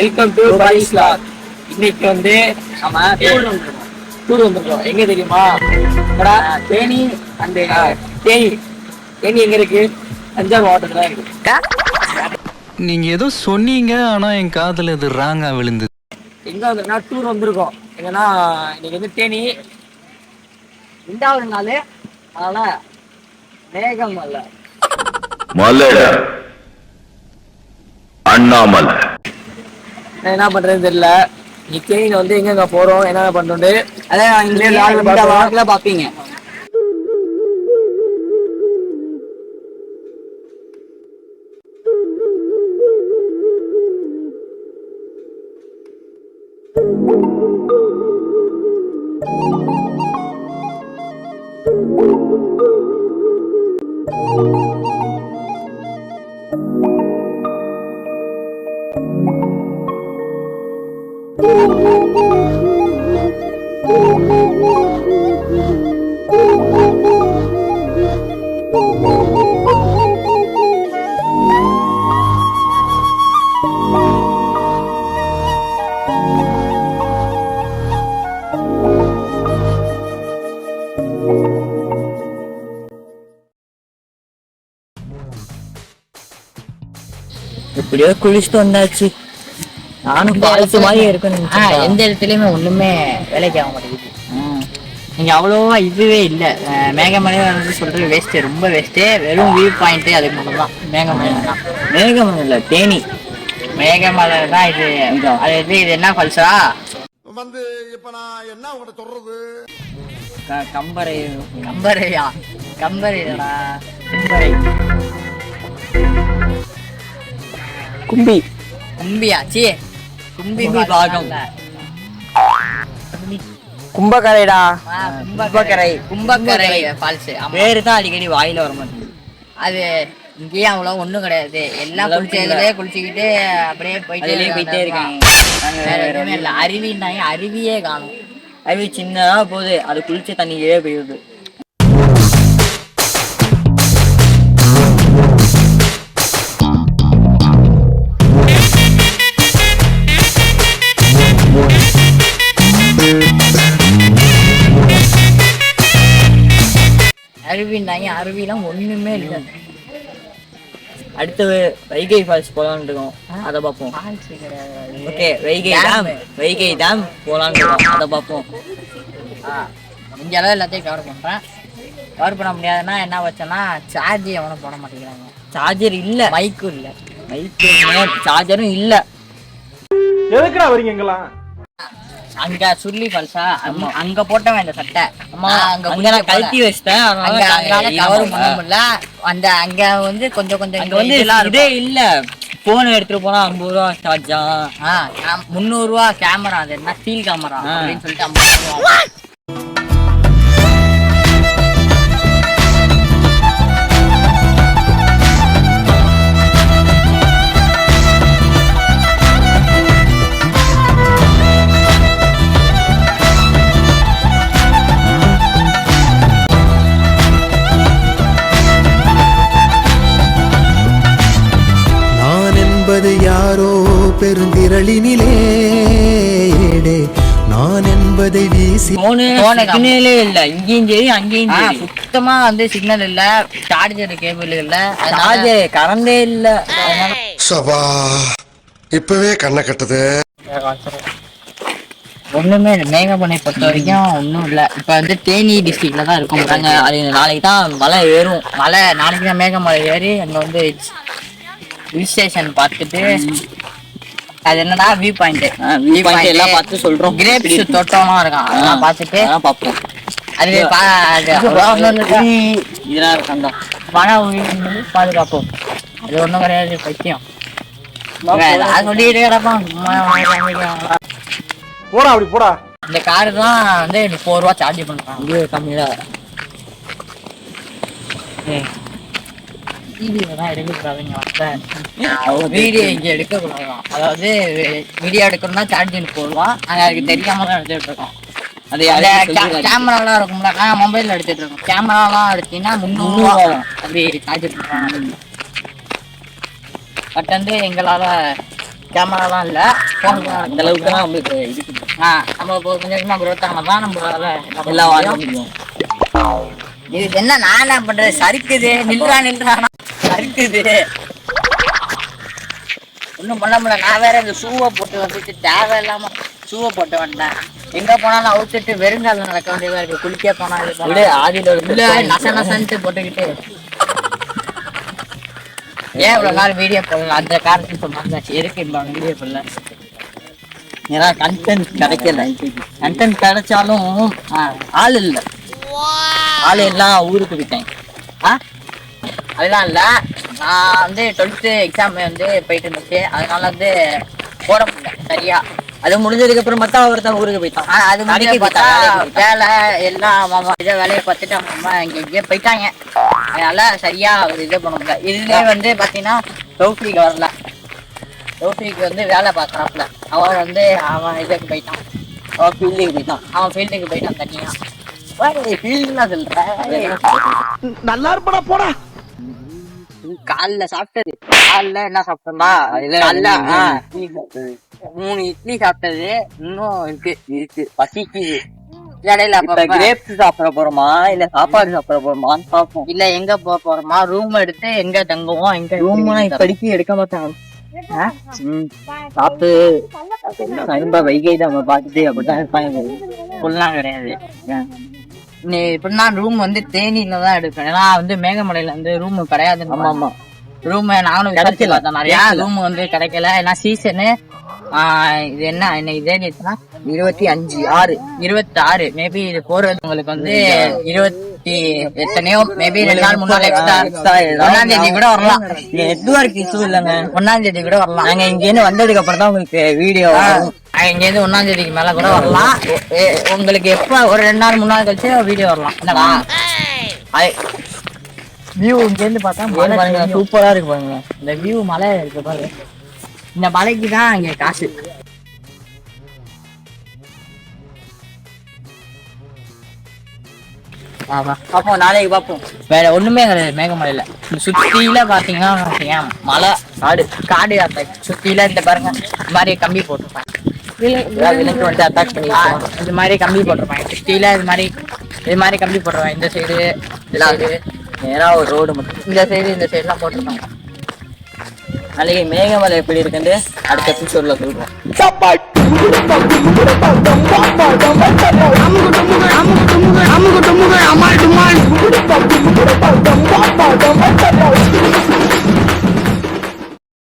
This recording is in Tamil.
வெல்கம் டு பரிஸ்லார் இன்னைக்கு வந்து நம்ம டூர் வந்திருக்கோம். டூர் வந்திருக்கோம். எங்க தெரியுமா? தேனி அந்த தேனி. தேனி எங்க இருக்கு? தஞ்சாவூர் மாவட்டத்துல இருக்கு. நீங்க ஏதோ சொன்னீங்க ஆனா என் காதுல இது ராங்கா விழுந்தது. எங்க வந்திருக்கா டூர் வந்திருக்கோம். எங்கன்னா இன்னைக்கு வந்து தேனி. ரெண்டாவது நாள் அதனால மேகம் அல்ல மலைடா. அண்ணாமலை. நான் என்ன பண்றதுன்னு தெரியல நீ தேனியில வந்து எங்க போறோம் என்னென்ன பண்றோம் அதான் இந்த இந்த vlog ல பார்ப்போம். எப்படியோ குளிச்சுட்டு வந்தாச்சு. நானும் பால்ஸ் மாதிரி இருக்குன்னு ஆ, எந்த இடத்துலயுமே ஒண்ணுமே வேலைக்கு ஆக மாட்டேங்குது. நீங்க அவ்வளோவா இதுவே இல்ல. மேகமலை வந்து சொல்றது வேஸ்ட் ரொம்ப வேஸ்ட் வெறும் வியூ பாயிண்ட் அதுக்கு மட்டும் தான். மேகமலை தான். மேகம் இல்ல தேனி. மேகமலை தான் இது. அது இது இது என்ன ஃபால்ஸா வந்து இப்ப நான் என்ன உங்கள்கிட்ட சொல்றது? கம்பரை கம்பரையா? கம்பரை இல்லடா கும்பரை. கும்பி. கும்பியா சி கும்பி பாகம். கும்பகரைடா கும்பக்கரை. கும்பக்கரை. ஃபால்ஸ் பேரு தான் அடிக்கடி வாயில வர மாட்டேங்குது. அது இங்கேயும் அவ்வளோ ஒண்ணும் கிடையாது. எல்லாம் குளிச்சதுலேயே குளிச்சுக்கிட்டு அப்படியே போயிட்டே போயிட்டே இருக்காங்க. வேற எதுவுமே இல்லை. அருவின்னாங்க அருவியே காணும். அது சின்னதா போகுது. அது குளிச்ச தண்ணியே போயிடுது. அருவின்னாங்க அருவிலாம் ஒண்ணுமே இல்லை. அடுத்து வைகை ஃபால்ஸ் போலாம்னு இருக்கோம். அதை பார்ப்போம். Okay Vaigai. Dam Vaigai dam போலாம்னு இருக்கோம். அதை பார்ப்போம். முடிஞ்ச அளவு எல்லாத்தையும் கவர் பண்றேன். கவர் பண்ண முடியாதுன்னா என்ன வச்சோன்னா சார்ஜ் எவனும் போட மாட்டேங்கிறாங்க. சார்ஜர் இல்ல. மைக்கும் இல்லை. மைக்கு சார்ஜரும் இல்ல. எதுக்குடா வரீங்க இங்கெல்லாம்? அங்க சுருளி ஃபால்ஸா அங்க போட்டவன் இந்த சட்டை. அங்க அங்க நான் கழட்டி வச்சிட்டேன். அங்க கவர் பண்ண முடியல. அந்த அங்க வந்து கொஞ்சம் கொஞ்சம் அங்க வந்து இதே. இல்ல. போன் எடுத்துட்டு போனா ஐம்பது ரூபா சார்ஜா முந்நூறு ரூபா கேமரா அது என்ன? Steel camera. அப்படின்னு சொல்லிட்டு ஐம்பது ரூபா. ஏடே. நான் என்பதை வீசி போனு சிக்னலே இல்ல. இங்கேயும் சரி அங்கேயும் சரி. சுத்தமா வந்து சிக்னல் இல்ல. சார்ஜர் கேபிள் இல்ல. அதனால சார்ஜர் கரண்டே இல்ல. சபா இப்பவே கண்ணை கட்டுது. ஒண்ணுமே இல்லை. மேகமலை பொறுத்த வரைக்கும் ஒண்ணும் இல்ல. இப்ப வந்து தேனி டிஸ்ட்ரிக்ட்ல தான் இருக்கும். நாங்க அது நாளைக்கு தான் மழை ஏறும். மலை நாளைக்கு தான் மேகமலை ஏறி அங்க வந்து ஹில் ஸ்டேஷன் பார்த்துட்டு அது என்னடா வியூ பாயிண்ட் view point எல்லாம் பார்த்து சொல்றோம். கிரேப்ஸ் தோட்டம்லாம் இருக்கும் அதெல்லாம் பார்த்துட்டு. அதான் பார்ப்போம். அது. இதெல்லாம் இருக்காண்டா வன உயிரினங்கள் பாதுகாப்போம். அது ஒண்ணும் கிடையாது பைத்தியம். போடா அப்படி போடா. இந்த காரு தான் வந்து முப்பது ரூபா சார்ஜ் பண்றாங்க இங்கே தான் எடுக்கக்கூடாதுங்க வீடியோ இங்க எடுக்கக்கூடாதான் அதாவது வீடியோ எடுக்கணும்னா சார்ஜ் போடுவான் அது அதுக்கு தெரியாம தான் இருக்கோம். அது. கேமராலாம் இருக்கும்ல நான் மொபைல்ல இருக்கோம். கேமராலாம் எடுத்தீங்கன்னா முந்நூறுவா அப்படி சார்ஜ் பண்றாங்க பட் வந்து எங்களால கேமராலாம் இல்ல. போன் அந்த அளவுக்கு தான் நம்மளுக்கு இருக்குது ஆ நம்ம இப்போ கொஞ்சம் தான் நம்மளால எல்லாம் வாங்க முடியும். இது என்ன நான் என்ன பண்றது? சறுக்குது. நில்றா நில்றா. சறுக்குது ஒண்ணும் பண்ண முடியல. நான் வேற இந்த ஷூவை போட்டு வந்துட்டு தேவையில்லாம ஷூவை போட்டு வந்தேன். எங்க போனாலும் அவுத்துட்டு வெறுங்கால நடக்க வேண்டியதா இருக்கு. குளிக்க போனா இது போனா. விடு ஆதியில இல்ல நச நசன்ட்டு போட்டுக்கிட்டு. ஏன் இவ்வளவு நாள் வீடியோ போடல அந்த காரணத்துக்கு சொன்னாச்சு இருக்கு இந்த வீடியோ போடல ஏன்னா கண்டென்ட் கிடைக்கல. கண்டென்ட் கிடைச்சாலும் ஆள் இல்ல. ஆள் எல்லாம் ஊருக்கு போயிட்டாங்க. ஆ? அதெல்லாம் இல்ல. நான் வந்து டுவெல்த்து எக்ஸாம் வந்து போயிட்டு இருந்துச்சு அதனால வந்து போட முடியல சரியா. அது முடிஞ்சதுக்கு அப்புறம் பார்த்தா ஒருத்தன் ஊருக்கு போயிட்டான். அது முடிஞ்சு கடைக்கு பார்த்தா. வேலை எல்லாம் மாமா இதை வேலையை பார்த்துட்டு அவங்க அம்மா இங்க இங்கே போயிட்டாங்க. அதனால சரியா ஒரு இதை பண்ண முடியல. இதுலயே வந்து பாத்தீங்கன்னா டோஃபிக்கு வரல. டோஃபிக்கு வந்து வேலை பார்க்கறாப்புல. அவன் வந்து அவன் இதுக்கு போயிட்டான். அவன் ஃபீல்டுக்கு போயிட்டான். அவன் ஃபீல்டுக்கு போயிட்டான் தனியா. ஃபீல்டுலாம் நல்லா இருப்படா போடா. காலைல சாப்பிட்டது. காலைல என்ன சாப்பிட்டோமா காலைல ஆ, மூணு இட்லி சாப்பிட்டது. இன்னும் இருக்கு இருக்கு பசிக்குது. இடையில கிரேப்ஸ் சாப்பிட போறோமா? இல்ல சாப்பாடு சாப்பிட போறோமான்னு பாப்போம். இல்ல எங்க போக போறோமா? ரூம் எடுத்து எங்க தங்குவோம் எங்க ரூம்லாம் இப்படிக்கு எடுக்க மாட்டாங்க. சாப்பிட்டு ரொம்ப வைகை நம்ம பார்த்துட்டு அப்படிதான் இருப்பாங்க. ஃபுல்லாம் கிடையாது. நீ இப்படின்னா ரூம் வந்து தேனியில தான் எடுக்கணும் ஏன்னா வந்து மேகமலையில வந்து ரூம் கிடையாது ஆமா ஆமா. ரூம் நானும் கிடைக்கல. நிறைய ரூம் வந்து கிடைக்கல. ஏன்னா சீசனு இது என்ன என்ன இதே நேற்றுனா இருபத்தி அஞ்சு ஆறு. இருபத்தி ஆறு மேபி இது போறது உங்களுக்கு வந்து இருபத்தி எத்தனையோ மேபி ரெண்டு நாள் முன்னாள் எக்ஸ்ட்ரா ஒன்னாம் தேதி கூட வரலாம். நெட்ஒர்க் இஷ்யூ இல்லைங்க? ஒன்னாம் தேதி கூட வரலாம். நாங்க இங்க இருந்து வந்ததுக்கு அப்புறம் தான் உங்களுக்கு வீடியோ இங்க இருந்து ஒன்னாம் தேதிக்கு மேல கூட வரலாம். உங்களுக்கு எப்ப ஒரு ரெண்டு நாள் முன்னாள் கழிச்சு வீடியோ வரலாம். என்னடா? வியூ இங்க இருந்து பார்த்தா மலை தெரியும். சூப்பரா இருக்கு பாருங்க. இந்த வியூ மலை இருக்கு பாரு. இந்த மலைக்கு தான் இங்க காசு. அப்போ நாளைக்கு பார்ப்போம் வேற ஒண்ணுமே கிடையாது மேகமலையில இந்த சுத்தியில பாத்தீங்கன்னா மலை காடு காடு சுத்தியில இந்த பாருங்க இந்த மாதிரி கம்பி போட்டிருப்பாங்க. விலைக்கு வந்து அட்டாக் பண்ணிருக்கோம் இது மாதிரி கம்பி போட்டுருவான் ஸ்டீலாக இது மாதிரி இது மாதிரி கம்பி போட்டுருவாங்க இந்த சைடு இந்த நேராக ஒரு ரோடு மட்டும். இந்த சைடு இந்த சைடுலாம் போட்டிருப்பாங்க. நாளைக்கு மேகமலை எப்படி இருக்குன்னு அடுத்த எபிசோட்ல சொல்றோம். அம்மா டுமால்.